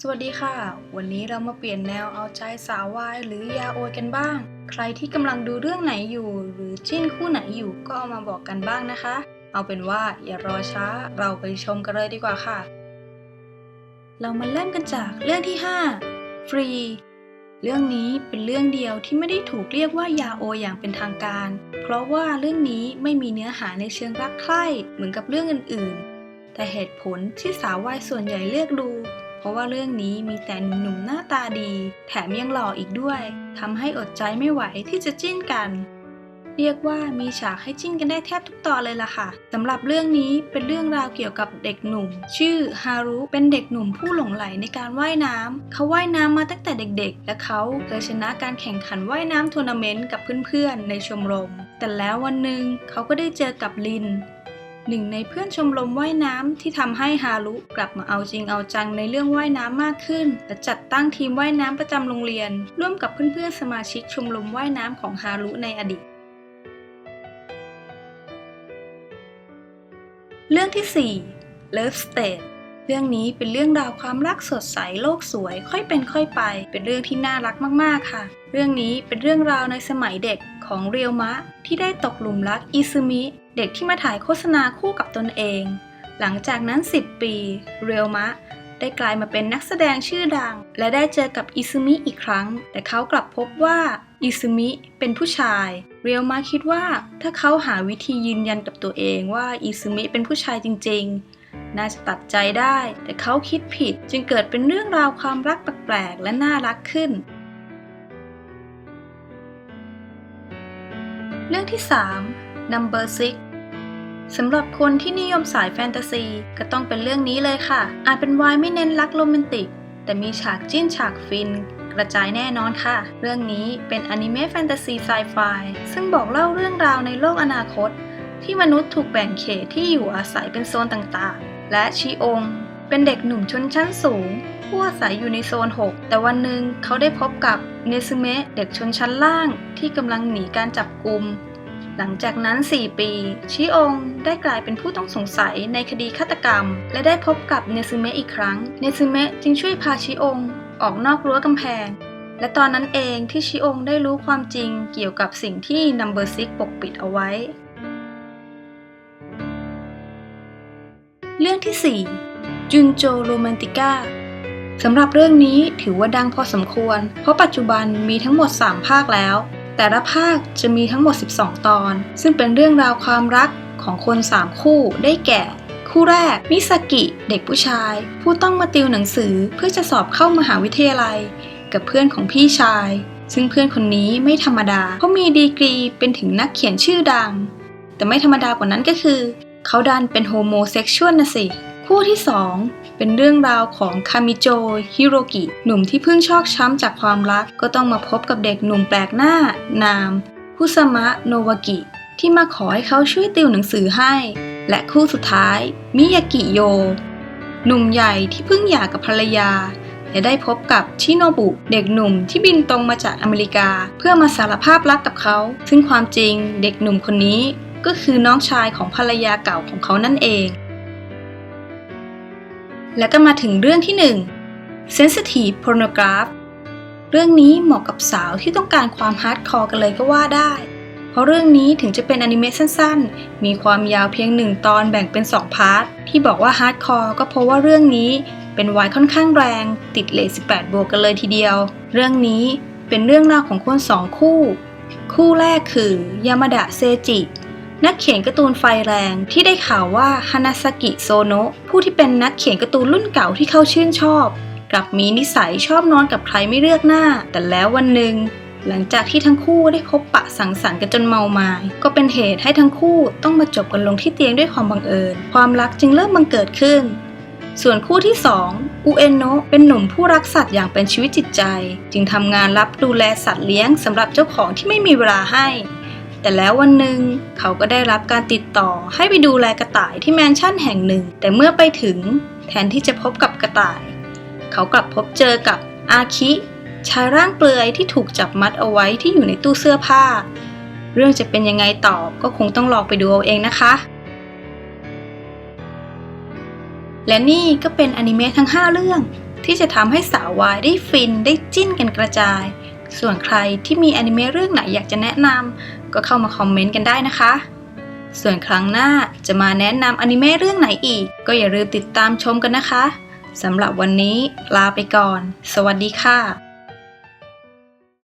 สวัสดีค่ะ วันนี้เรามาเปลี่ยนแนวเอาใจสาววายหรือยาโอยกันบ้าง ใครที่กำลังดูเรื่องไหนอยู่ หรือจิ้นคู่ไหนอยู่ก็เอามาบอกกันบ้างนะคะ เอาเป็นว่าอย่ารอช้าเราไปชมกันเลยดีกว่าค่ะ เรามาเริ่มกันจากเรื่องที่ 5 ฟรี เรื่องนี้เป็นเรื่องเดียวที่ไม่ได้ถูกเรียกว่ายาโออย่างเป็นทางการ เพราะว่าเรื่องนี้ไม่มีเนื้อหาในเชิงรักใคร่เหมือนกับเรื่องอื่นๆ แต่เหตุผลที่สาววายส่วนใหญ่เลือกดู ราะว่าเรื่องนี้มีแต่หนุ่มหน้าตาดี แถมยังหล่ออีกด้วยทำให้อดใจไม่ไหวที่จะจิ้นกัน เรียกว่ามีฉากให้จิ้นกันได้แทบทุกตอนเลยล่ะค่ะสำหรับเรื่องนี้เป็นเรื่องราวเกี่ยวกับเด็กหนุ่ม ชื่อฮารุเป็นเด็กหนุ่มผู้หลงใหลในการว่ายน้ำเขาว่ายน้ำมาตั้งแต่เด็กๆ และเขาเคยชนะการแข่งขันว่ายน้ำทัวร์นาเมนต์กับเพื่อนๆในชมรม แต่แล้ววันหนึ่งเขาก็ได้เจอกับลิน หนึ่งในเพื่อนชมรมว่ายน้ำที่ทำให้ฮารุกลับมาเอาจริงเอาจังในเรื่องว่ายน้ำมากขึ้น และจัดตั้งทีมว่ายน้ำประจำโรงเรียน ร่วมกับเพื่อนๆสมาชิกชมรมว่ายน้ำของฮารุในอดีต เรื่องที่ 4 Love State เรื่องนี้เป็นเรื่องราวความรักสดใสโลกสวย ค่อยเป็นค่อยไป เป็นเรื่องที่น่ารักมากๆค่ะ เรื่องนี้เป็นเรื่องราวในสมัยเด็กของเรียวมะ ที่ได้ตกหลุมรักอิซึมิ เด็กที่มาถ่ายโฆษณาคู่กับตนเอง หลังจากนั้น 10 ปี เรียวมะ ได้กลายมาเป็นนักแสดงชื่อดัง และได้เจอกับอิซึมิอีกครั้ง แต่เขากลับพบว่าอิซึมิเป็นผู้ชาย เรียวมะคิดว่าถ้าเขาหาวิธียืนยันกับตัวเองว่าอิซึมิเป็นผู้ชายจริง ๆ น่าจะตัดใจได้ แต่เขาคิดผิดจึงเกิดเป็นเรื่องราวความรักแปลกๆและน่ารักขึ้นเรื่องที่ 3 Number 6สำหรับคนที่นิยมสายแฟนตาซี ก็ต้องเป็นเรื่องนี้เลยค่ะ อาจเป็นวายไม่เน้นรักโรแมนติก แต่มีฉากจิ้นฉากฟินกระจายแน่นอนค่ะ เรื่องนี้เป็นอนิเมะแฟนตาซีไซไฟซึ่งบอกเล่าเรื่องราวในโลกอนาคต ที่มนุษย์ถูกแบ่งเขตที่อยู่อาศัยเป็นโซนต่างๆ และชิองเป็นเด็กหนุ่มชนชั้นสูง ผู้อาศัยอยู่ในโซน 6 แต่วันหนึ่งเขาได้พบกับเนซึเมะเด็กชนชั้นล่างที่กำลังหนีการจับกลุ่ม หลังจากนั้น 4 ปี ชิองได้กลายเป็นผู้ต้องสงสัยในคดีฆาตกรรม และได้พบกับเนซึเมะอีกครั้ง เนซึเมะจึงช่วยพาชิองออกนอกรั้วกำแพง และตอนนั้นเองที่ชิองได้รู้ความจริงเกี่ยวกับสิ่งที่นัมเบอร์ซิกปกปิดเอาไว้ เรื่องที่ 4 จุนโจโรแมนติก้าสำหรับเรื่องนี้ถือว่าดังพอสมควร เพราะปัจจุบันมีทั้งหมด 3 ภาคแล้ว แต่ละภาคจะมีทั้งหมด 12 ตอน ซึ่งเป็นเรื่องราวความรักของคน 3 คู่ได้แก่ คู่แรก มิสกิ เด็กผู้ชาย ผู้ต้องมาติวหนังสือเพื่อจะสอบเข้ามหาวิทยาลัย กับเพื่อนของพี่ชาย ซึ่งเพื่อนคนนี้ไม่ธรรมดาเพราะมีดีกรีเป็นถึงนักเขียนชื่อดัง แต่ไม่ธรรมดากว่านั้นก็คือ เขาดันเป็นโฮโมเซ็กชวลนะสิ คู่ที่ 2 เป็นเรื่องราวของคามิโจฮิโรกิ หนุ่มที่เพิ่งชอกช้ำจากความรัก ก็ต้องมาพบกับเด็กหนุ่มแปลกหน้า นามคุสมะโนวากิ ที่มาขอให้เขาช่วยติวหนังสือให้ และคู่สุดท้าย มิยากิโย หนุ่มใหญ่ที่เพิ่งหย่ากับภรรยาและได้พบกับชิโนบุ เด็กหนุ่มที่บินตรงมาจากอเมริกา เพื่อมาสารภาพรักกับเขา ซึ่งความจริงเด็กหนุ่มคนนี้ก็คือน้องชายของภรรยาเก่าของเขานั่นเอง และก็มาถึงเรื่องที่ 1 Sensitive Pornograph เรื่องนี้เหมาะกับสาวที่ต้องการความฮาร์ดคอร์กันเลยก็ว่าได้ เพราะเรื่องนี้ถึงจะเป็นอนิเมะสั้นๆ มีความยาวเพียงหนึ่งตอนแบ่งเป็น 2 พาร์ท ที่บอกว่าฮาร์ดคอร์ก็เพราะว่าเรื่องนี้เป็นวายค่อนข้างแรง ติดเลท18 บวกกันเลยทีเดียว เรื่องนี้เป็นเรื่องราวของคนสองคู่ คู่แรกคือยามาดะเซจิ นักเขียนการ์ตูนไฟแรง ที่ได้ข่าวว่าฮานาซากิโซโนะผู้ที่เป็นนักเขียนการ์ตูนรุ่นเก่าที่เขาชื่นชอบ กลับมีนิสัยชอบนอนกับใครไม่เลือกหน้า แต่แล้ววันหนึ่งหลังจากที่ทั้งคู่ได้พบปะสังสรรค์กันจนเมามาย ก็เป็นเหตุให้ทั้งคู่ต้องมาจบกันลงที่เตียงด้วยความบังเอิญ ความรักจึงเริ่มบังเกิดขึ้น ส่วนคู่ที่2อุเอนโนะเป็นหนุ่มผู้รักสัตว์อย่างเป็นชีวิตจิตใจ จึงทำงานรับดูแลสัตว์เลี้ยงสำหรับเจ้าของที่ไม่มีเวลาให้ แต่แล้ววันหนึ่งเขาก็ได้รับการติดต่อให้ไปดูแลกระต่ายที่แมนชั่นแห่งหนึ่ง แต่เมื่อไปถึงแทนที่จะพบกับกระต่าย เขากลับพบเจอกับอาคิชายร่างเปลือยที่ถูกจับมัดเอาไว้ที่อยู่ในตู้เสื้อผ้า เรื่องจะเป็นยังไงต่อก็คงต้องลองไปดูเอาเองนะคะ และนี่ก็เป็นอนิเมะทั้ง 5 เรื่อง ที่จะทำให้สาววายได้ฟินได้จิ้นกันกระจาย ส่วนใครที่มีอนิเมะเรื่องไหนอยากจะแนะนำ ก็เข้ามาคอมเมนต์กันได้นะคะ ส่วนครั้งหน้าจะมาแนะนำอนิเมะเรื่องไหนอีก ก็อย่าลืมติดตามชมกันนะคะสำหรับวันนี้ลาไปก่อน สวัสดีค่ะ